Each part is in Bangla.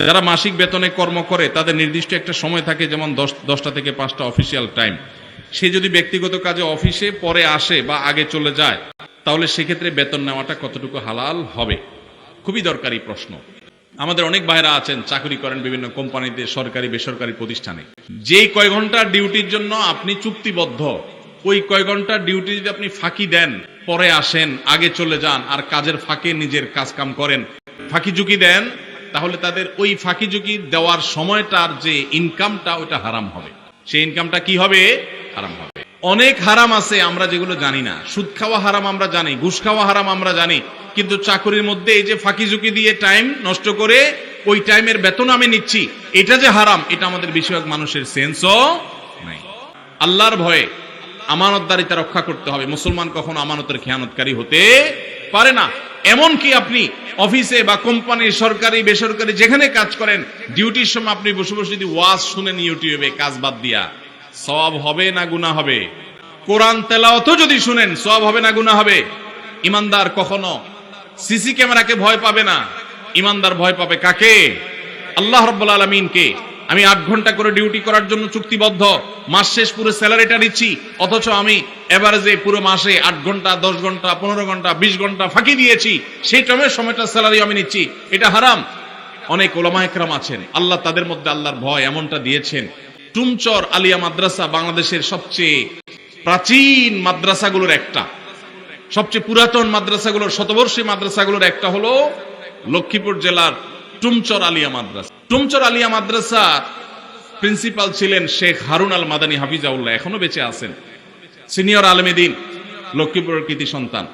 যারা মাসিক বেতনে কর্ম করে, তাদের নির্দিষ্ট একটা সময় থাকে, যেমন দশ, দশটা থেকে পাঁচটা অফিসিয়াল টাইম সে যদি ব্যক্তিগত কাজে অফিসে পরে আসে বা আগে চলে যায়, তাহলে সেক্ষেত্রে বেতন নেওয়াটা কতটুকু হালাল হবে? খুবই দরকারি প্রশ্ন। আমাদের অনেক ভাইরা আছেন, চাকরি করেন বিভিন্ন কোম্পানিতে, সরকারি, বেসরকারি প্রতিষ্ঠানে। যেই কয় ঘণ্টা ডিউটির জন্য আপনি চুক্তিবদ্ধ, ওই কয় ঘণ্টা ডিউটি যদি আপনি ফাঁকি দেন, পরে আসেন, আগে চলে যান, আর কাজের ফাঁকে নিজের কাজ কাম করেন, ফাঁকি ঝুঁকি দেন তাহলে তাদের ওই ফাঁকি ঝুঁকি দেওয়ার সময়টার যে ইনকামটা ওটা হারাম হবে। সেই ইনকামটা কি হবে? হারাম হবে। অনেক হারাম আছে, আমরা যেগুলো জানি না। সুদ খাওয়া হারাম আমরা জানি, ঘুষ খাওয়া হারাম আমরা জানি। কিন্তু চাকরির মধ্যে এই যে ফাঁকি ঝুঁকি দিয়ে টাইম নষ্ট করে ওই টাইমের বেতন আমি নিচ্ছি, এটা যে হারাম, এটা আমাদের বেশিরভাগ মানুষের সেন্সও নাই। আল্লাহর ভয়ে আমানতদারিতা রক্ষা করতে হবে। মুসলমান কখনো আমানতের খেয়ানতকারী হতে পারে না। এমন কি আপনি অফিসে বা কোম্পানি সরকারি, বেসরকারি যেখানে কাজ করেন, ডিউটির সময় আপনি বসে বসে যদি ওয়াজ শুনেন ইউটিউবে, কাজ বাদ দিয়া সব হবে না গুণা হবে? কোরআন তেলাওয়াতও যদি শুনেন সব হবে না গুণা হবে? ইমানদার কখনো সিসি ক্যামেরাকে ভয় পাবে না? ইমানদার ভয় পাবে কাকে? আল্লাহ রব্বুল আলমিনকে আমি আট ঘণ্টা করে ডিউটি করার জন্য চুক্তিবদ্ধ। মাস শেষ পুরো স্যালারিটা নিচ্ছি অথচ আমি এভারেজে পুরো মাসে আট ঘণ্টা, দশ ঘণ্টা, পনেরো ঘণ্টা, বিশ ঘণ্টা ফাঁকি দিয়েছি। সেই টাইমের সময়টা স্যালারি আমি নিচ্ছি। এটা হারাম। অনেক ওলামা একরাম আছেন। আল্লাহ তাদের মধ্যে আল্লাহর ভয় এমনটা দিয়েছেন। টুমচর আলিয়া মাদ্রাসা বাংলাদেশের সবচেয়ে প্রাচীন মাদ্রাসাগুলোর একটা। সবচেয়ে পুরাতন মাদ্রাসাগুলোর, শতবর্ষী মাদ্রাসাগুলোর একটা হলো লক্ষ্মীপুর জেলার টুমচর আলিয়া মাদ্রাসা। টুমচর আলিয়া মাদ্রাসা প্রিন্সিপাল ছিলেন শেখ হারুন আল মাদানী হাফিজাউল্লাহ, এখনও বেঁচে আছেন। সিনিয়র আলমেদিন লক্ষ্মীপুরের কৃতি সন্তান।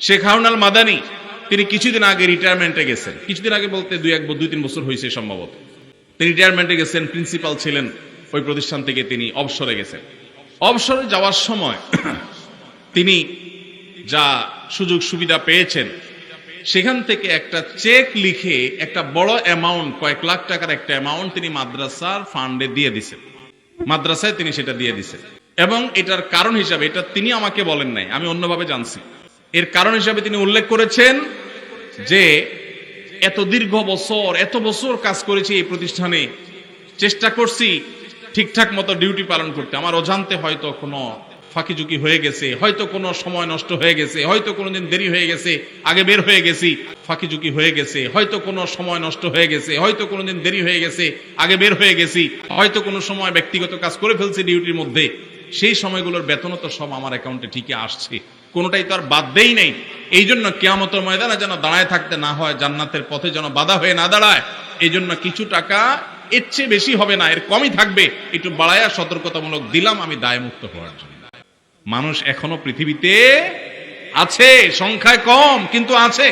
শেখ হারুন আল মাদানী, তিনি কিছুদিন আগে রিটায়ারমেন্টে গেছেন। কিছুদিন আগে বলতে দুই এক দুই তিন বছর হয়েছে সম্ভবত। তিনি রিটায়ারমেন্টে গেছেন, প্রিন্সিপাল ছিলেন, ওই প্রতিষ্ঠান থেকে তিনি অবসরে গেছেন। অবসরে যাওয়ার সময় তিনি যা সুযোগ সুবিধা পেয়েছেন সেখান থেকে একটা চেক লিখে একটা বড় অ্যামাউন্ট কয়েক লাখ টাকার একটা অ্যামাউন্ট তিনি মাদ্রাসার ফান্ডে দিয়ে দিছেন। মাদ্রাসায় তিনি সেটা দিয়ে দিছেন। এবং এটার কারণ হিসাবে, এটা তিনি আমাকে বলেন নাই, আমি অন্যভাবে জানছি। এর কারণ হিসাবে তিনি উল্লেখ করেছেন যে, এত দীর্ঘ বছর, এত বছর কাজ করেছি এই প্রতিষ্ঠানে, চেষ্টা করছি ঠিকঠাক মতো ডিউটি পালন করতে। আমার অজান্তে হয়তো কোনো ফাঁকি ঝুঁকি হয়ে গেছে, হয়তো কোনো সময় নষ্ট হয়ে গেছে, হয়তো কোনোদিন দেরি হয়ে গেছে, আগে বের হয়ে গেছি ফাঁকি ঝুঁকি হয়ে গেছে, হয়তো কোনো সময় নষ্ট হয়ে গেছে, হয়তো কোনোদিন দেরি হয়ে গেছে, আগে বের হয়ে গেছি, হয়তো কোনো সময় ব্যক্তিগত কাজ করে ফেলছি ডিউটির মধ্যে। সেই সময়গুলোর বেতনও তো সব আমার অ্যাকাউন্টে ঠিকই আসছে। কোনোটাই তো আর বাদ দেই নেই। এই জন্য কেয়ামতের ময়দানে যেন দাঁড়ায় থাকতে না হয়, জান্নাতের পথে যেন বাধা হয়ে না দাঁড়ায় এই জন্য কিছু টাকা এর চেয়ে বেশি হবে না, এর কমই থাকবে। একটু বাড়ায়া সতর্কতামূলক দিলাম, আমি দায়মুক্ত হওয়ার জন্য। মানুষ এখনও পৃথিবীতে আছে, সংখ্যায় কম, কিন্তু আছে।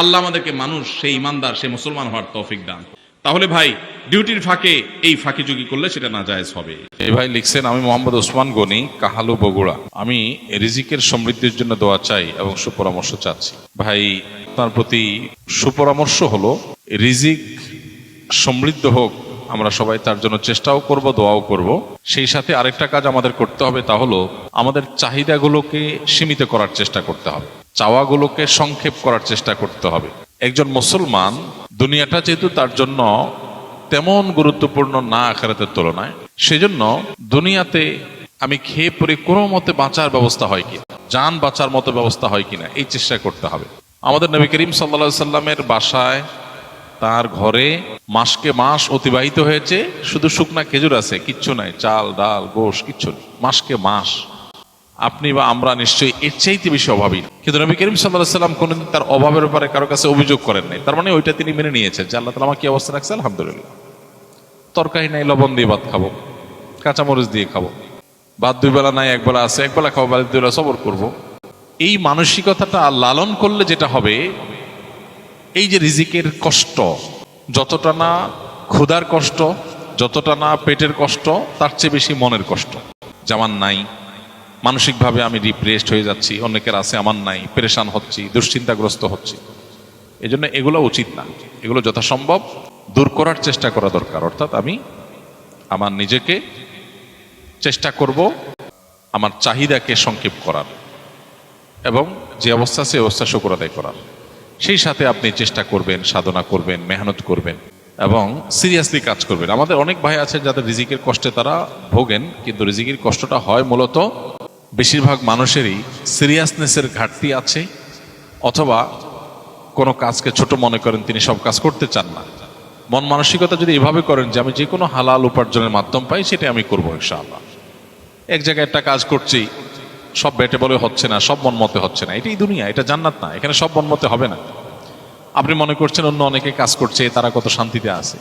আল্লাহ আমাদেরকে মানুষ সেই ইমানদার, সে মুসলমান হওয়ার তৌফিক দান। তাহলে ভাই, ডিউটির ফাঁকে এই ফাঁকি চুকি করলে সেটা না জায়েজ হবে। এই ভাই লিখছেন, আমি মোহাম্মদ ওসমান গনি, কাহালু বগুড়া। আমি রিজিকের সমৃদ্ধির জন্য দোয়া চাই এবং সুপরামর্শ চাচ্ছি। ভাই তার প্রতি সুপরামর্শ হলো, রিজিক সমৃদ্ধ হোক আমরা সবাই তার জন্য চেষ্টাও করব, দোয়াও করব। সেই সাথে আরেকটা কাজ আমাদের করতে হবে তা হলো, আমাদের চাহিদাগুলোকে সীমিত করার চেষ্টা করতে হবে। চাওয়াগুলোকে সংক্ষেপ করার চেষ্টা করতে হবে। একজন মুসলমান দুনিয়াটা যেহেতু তার জন্য তেমন গুরুত্বপূর্ণ না আখারাতের তুলনায়, সেজন্য দুনিয়াতে আমি খেয়ে পরে কোনো মতে বাঁচার ব্যবস্থা হয় কি যান বাঁচার মতো ব্যবস্থা হয় কিনা এই চেষ্টা করতে হবে। আমাদের নবী করিম সাল্লা সাল্লামের বাসায় তার ঘরে মাসকে মাস অতিবাহিত হয়েছে, শুধু শুকনা খেজুর আছে, কিচ্ছু নাই, চাল, ডাল, গোশ, কিচ্ছু নেই, মাসকে মাস। আপনি বা আমরা নিশ্চয়ই এর চাইতে বেশি অভাবী। কিন্তু নবী করিম সাল্লাহ সাল্লাম কোনোদিন তার অভাবের ব্যাপারে কারও কাছে অভিযোগ করেন নাই। তার মানে ওইটা তিনি মেনে নিয়েছেন যে আল্লাহ তালা আমার কি অবস্থা রাখছে? আলহামদুলিল্লাহ। তরকারি নাই, লবণ দিয়ে ভাত খাব, কাঁচামরিচ দিয়ে খাব। ভাত দুই বেলা নাই, এক বেলা আছে, এক বেলা খাব বাড়ি দুই বেলা সবর করব। এই মানসিকতাটা লালন করলে যেটা হবে এই যে রিজিকের কষ্ট, যতটা না ক্ষুধার কষ্ট, যতটা না পেটের কষ্ট, তার চেয়ে বেশি মনের কষ্ট। যেমন নাই, মানসিকভাবে আমি ডিপ্রেসড হয়ে যাচ্ছি, অনেকের আছে আমার নাই, পেরেশান হচ্ছি, দুশ্চিন্তাগ্রস্ত হচ্ছি। এই জন্য এগুলো উচিত না। এগুলো যথাসম্ভব দূর করার চেষ্টা করা দরকার। অর্থাৎ আমি আমার নিজেকে চেষ্টা করব আমার চাহিদাকে সংক্ষেপ করার এবং যে অবস্থা সে অবস্থা শুকর আদায় করার। সেই সাথে আপনি চেষ্টা করবেন, সাধনা করবেন, মেহনত করবেন এবং সিরিয়াসলি কাজ করবেন। আমাদের অনেক ভাই আছে যাদের রিজিকের কষ্টে তারা ভোগেন, কিন্তু রিজিকের কষ্টটা হয় মূলত বেশিরভাগ মানুষেরই সিরিয়াসনেসের ঘাটতি আছে অথবা কোনো কাজকে ছোট মনে করেন, তিনি সব কাজ করতে চান না। মন মানসিকতা যদি এভাবে করেন যে আমি যে কোনো হালাল উপার্জনের মাধ্যম পাই সেটা আমি করব ইনশাআল্লাহ। এক জায়গায় একটা কাজ করছি সব বেটে বলে হচ্ছে না, সব মন মতে হচ্ছে না। এটাই দুনিয়া, এটা জান্নাত না, এখানে সব মন মতে হবে না। আপনি মনে করছেন অন্য অনেকে কাজ করছে, তারা কত শান্তিতে আছে।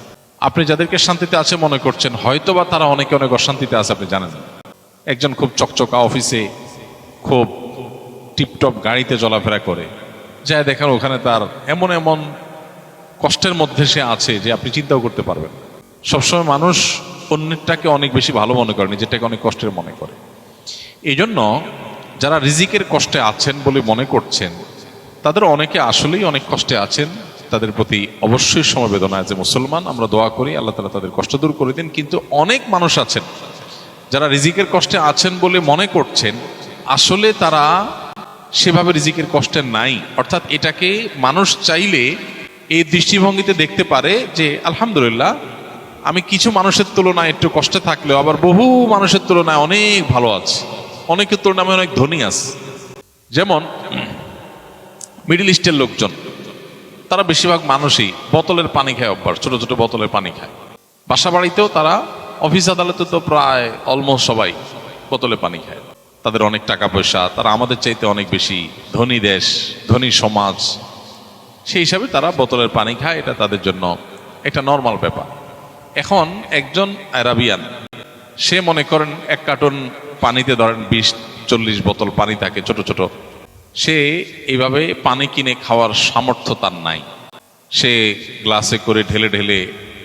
আপনি যাদেরকে শান্তিতে আছে মনে করছেন, হয়তোবা তারা অনেকে অনেক অশান্তিতে আছে, আপনি জানেন। একজন খুব চকচকা অফিসে, খুব টিপটপ গাড়িতে চলাফেরা করে, যায় দেখার ওখানে তার এমন এমন কষ্টের মধ্যে সে আছে যে আপনি চিন্তাও করতে পারবেন সবসময় মানুষ অন্যটাকে অনেক বেশি ভালো মনে করে, নিজেরটাকে অনেক কষ্টের মনে করে। এই জন্য যারা রিজিকের কষ্টে আছেন বলে মনে করছেন, তাদের অনেকে আসলেই অনেক কষ্টে আছেন। তাদের প্রতি অবশ্যই সমবেদনা আছে। মুসলমান, আমরা দোয়া করি, আল্লাহ তালা তাদের কষ্ট দূর করে দিন। কিন্তু অনেক মানুষ আছেন, যারা রিজিকের কষ্টে আছেন বলে মনে করছেন, আসলে তারা সেভাবে রিজিকের কষ্টে নাই। অর্থাৎ এটাকে মানুষ চাইলে এই দৃষ্টিভঙ্গিতে দেখতে পারে যে, আলহামদুলিল্লাহ, আমি কিছু মানুষের তুলনায় একটু কষ্টে থাকলেও আবার বহু মানুষের তুলনায় অনেক ভালো আছে। অনেকের তুলনায় নামে অনেক ধনী আছে। যেমন, মিডিল ইস্টের লোকজন। তারা বেশিরভাগ মানুষই বোতলের পানি খায় অভ্যাস, ছোট ছোট বোতলের পানি খায়। বাসা বাড়িতেও তারা অফিস আদালতে তো প্রায় অলমোস্ট সবাই বোতলে পানি খায়। তাদের অনেক টাকা পয়সা, তারা আমাদের চাইতে অনেক বেশি ধনী দেশ, ধনী সমাজ। সেই হিসাবে তারা বোতলের পানি খায়, এটা তাদের জন্য একটা নর্মাল ব্যাপার। এখন একজন অ্যারাবিয়ান সে মনে করেন এক কার্টন পানিতে ধরেন বিশ, চল্লিশ বোতল পানি থাকে ছোট ছোট। সে এইভাবে পানি কিনে খাওয়ার সামর্থ্য তার নাই। সে গ্লাসে করে ঢেলে ঢেলে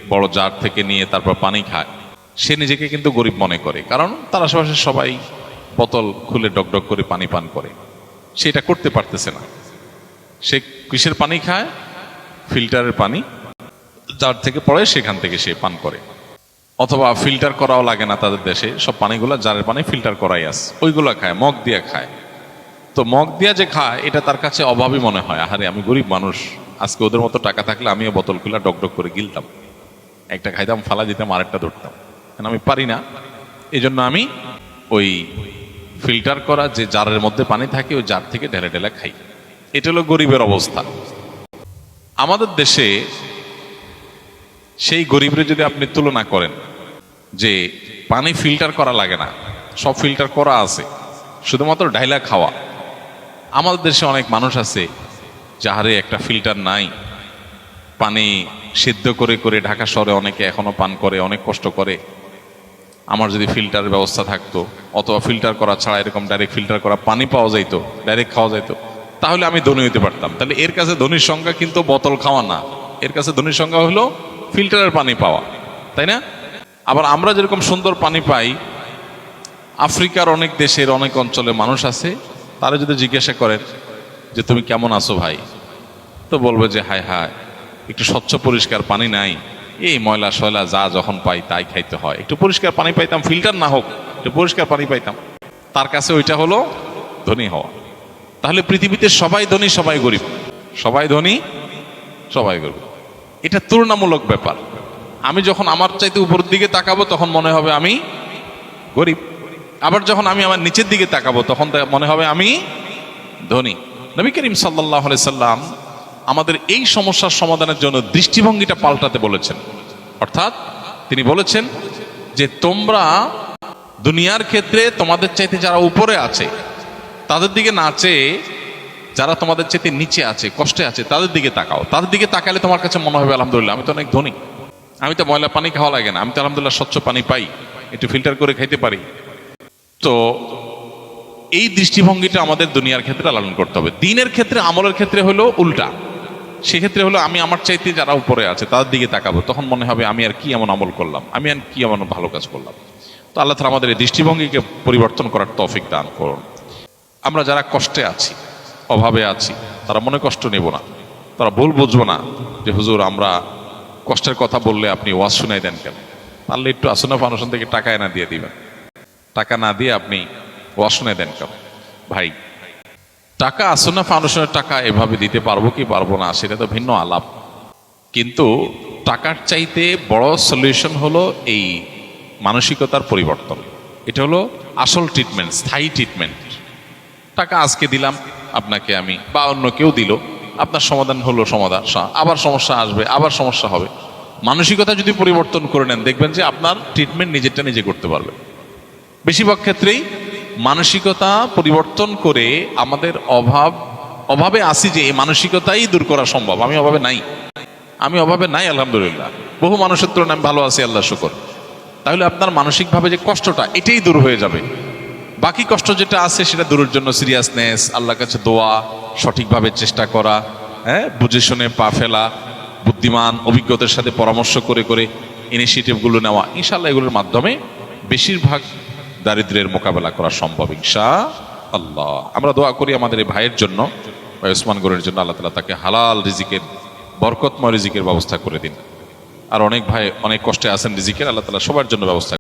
বড় জার থেকে নিয়ে তারপর পানি খায়। সে নিজেকে কিন্তু গরিব মনে করে, কারণ তার আশেপাশে সবাই বোতল খুলে ডকডক করে পানি পান করে। সে এটা করতে পারতেছে না। সে কিসের পানি খায়? ফিল্টারের পানি। যার থেকে পড়ে সেখান থেকে সে পান করে। অথবা ফিল্টার করাও লাগে না তাদের দেশে। সব পানিগুলো জারের পানি ফিল্টার করাই আছে। ওইগুলো খায়, মগ দিয়ে খায়। তো মগ দিয়া যে খায়, এটা তার কাছে অভাবই মনে হয়। আহারে, আমি গরিব মানুষ। আজকে ওদের মতো টাকা থাকলে আমিও বোতল খুলে ডকডক করে গিলতাম। একটা খাইতাম, ফালা দিতাম, আরেকটা ধরতাম। কারণ আমি পারি না। এই জন্য আমি ওই ফিল্টার করা যে জারের মধ্যে পানি থাকে, ওই জার থেকে ঢেলে ঢেলে খাই। এটা হলো গরিবের অবস্থা। আমাদের দেশে সেই গরিবের যদি আপনি তুলনা করেন যে পানি ফিল্টার করা লাগে না, সব ফিল্টার করা আছে, শুধুমাত্র ডাইলা খাওয়া। আমাদের দেশে অনেক মানুষ আছে যাহারে একটা ফিল্টার নাই, পানি সিদ্ধ করে করে ঢাকা শহরে অনেকে এখনও পান করে, অনেক কষ্ট করে। আমার যদি ফিল্টারের ব্যবস্থা থাকতো, অথবা ফিল্টার করা ছাড়া এরকম ডাইরেক্ট ফিল্টার করা পানি পাওয়া যাইতো ডাইরেক্ট খাওয়া যাইতো, তাহলে আমি ধনী হইতে পারতাম। তাহলে এর কাছে ধনীর সংখ্যা কিন্তু বোতল খাওয়া না। এর কাছে ধনীর সংখ্যা হলো ফিল্টারের পানি পাওয়া, তাই না? আবার আমরা যেরকম সুন্দর পানি পাই, আফ্রিকার অনেক দেশের অনেক অঞ্চলে মানুষ আছে, তারা যদি জিজ্ঞাসা করেন যে তুমি কেমন আছো ভাই, তো বলবে যে হায় হায়, একটু স্বচ্ছ পরিষ্কার পানি নাই, এই ময়লা শয়লা যা যখন পাই তাই খাইতে হয়। একটু পরিষ্কার পানি পাইতাম ফিল্টার না হোক, একটু পরিষ্কার পানি পাইতাম। তার কাছে ওইটা হলো ধনী হওয়া। তাহলে পৃথিবীতে সবাই ধনী, সবাই গরিব। সবাই ধনী, সবাই গরিব। এটা তুলনামূলক ব্যাপার। আমি যখন আমার চাইতে উপরের দিকে তাকাবো, তখন মনে হবে আমি গরিব। আবার যখন আমি আমার নিচের দিকে তাকাবো, তখন মনে হবে আমি ধনী। নবী করিম সাল্লাহ সাল্লাম আমাদের এই সমস্যার সমাধানের জন্য দৃষ্টিভঙ্গিটা পাল্টাতে বলেছেন। অর্থাৎ তিনি বলেছেন যে, তোমরা দুনিয়ার ক্ষেত্রে তোমাদের চাইতে যারা উপরে আছে, তাদের দিকে না চেয়ে যারা তোমাদের চাইতে নিচে আছে, কষ্টে আছে, তাদের দিকে তাকাও। তাদের দিকে তাকালে তোমার কাছে মনে হবে, আলহামদুলিল্লাহ, আমি তো অনেক ধনী। আমি তো ময়লা পানি খাওয়া লাগে না। আমি তো আলহামদুলিল্লাহ স্বচ্ছ পানি পাই। একটু ফিল্টার করে খাইতে পারি। তো এই দৃষ্টিভঙ্গিটা আমাদের দুনিয়ার ক্ষেত্রে লালন করতে হবে। দিনের ক্ষেত্রে, আমলের ক্ষেত্রে হলো উল্টা। সেক্ষেত্রে হলো আমি আমার চাইতে যারা উপরে আছে, তাদের দিকে তাকাবো। তখন মনে হবে, আমি আর কি এমন আমল করলাম? আমি আর কি এমন ভালো কাজ করলাম? তো আল্লাহ তালা আমাদের এই দৃষ্টিভঙ্গিকে পরিবর্তন করার তৌফিক দান করুন। আমরা যারা কষ্টে আছি অভাবে আছি। তারা মনে কষ্ট নেব না। তারা ভুল বুঝব না যে, হুজুর, আমরা কষ্টের কথা বললে আপনি ওয়াজ শুনাই দেন কেন? পারলে একটু আসনা ফাউন্ডেশন থেকে টাকা এনে দিয়ে দিবেন। টাকা না দিয়ে আপনি ওয়াজ শুনাই দেন কেন? ভাই, টাকা আসনা ফাউন্ডেশনের টাকা এভাবে দিতে পারব কি পারব না, সেটা তো ভিন্ন আলাপ। কিন্তু টাকার চাইতে বড় সলিউশন হলো এই মানসিকতার পরিবর্তন। এটা হলো আসল ট্রিটমেন্ট স্থায়ী ট্রিটমেন্ট টাকা আজকে দিলাম আপনাকে আমি বা অন্য কেউ দিল, আপনার সমাধান হলো সমাধান। আবার সমস্যা আসবে, আবার সমস্যা হবে। মানসিকতা যদি পরিবর্তন করে নেন, দেখবেন যে আপনার ট্রিটমেন্ট নিজেরটা নিজে করতে পারবে। বেশিরভাগ ক্ষেত্রেই মানসিকতা পরিবর্তন করে আমাদের অভাব, অভাবে আসি যে এই মানসিকতাই দূর করা সম্ভব। আমি অভাবে নাই। আমি অভাবে নাই, আলহামদুলিল্লাহ। বহু মানুষের তুলনায় আমি ভালো আছি, আল্লাহ শুকর। তাহলে আপনার মানসিকভাবে যে কষ্টটা, এটাই দূর হয়ে যাবে। বাকি কষ্ট যেটা আছে সেটা দূরের জন্য সিরিয়াসনেস আল্লাহর কাছে দোয়া, সঠিকভাবে চেষ্টা করা হ্যাঁ বুঝে শুনে পা ফেলা, বুদ্ধিমান, অভিজ্ঞতার সাথে পরামর্শ করে করে ইনিশিয়েটিভগুলো নেওয়া ইনশাল্লাহ এগুলোর মাধ্যমে বেশিরভাগ দারিদ্র্যের মোকাবেলা করা সম্ভব ইনশা আল্লাহ আমরা দোয়া করি আমাদের এই ভাইয়ের জন্য, ভাই ওসমান গরের জন্য, আল্লাহ তালা তাকে হালাল রিজিকের, বরকতময় রিজিকের ব্যবস্থা করে দিন। আর অনেক ভাই অনেক কষ্টে আছেন রিজিকের, আল্লাহ তালা সবার জন্য ব্যবস্থা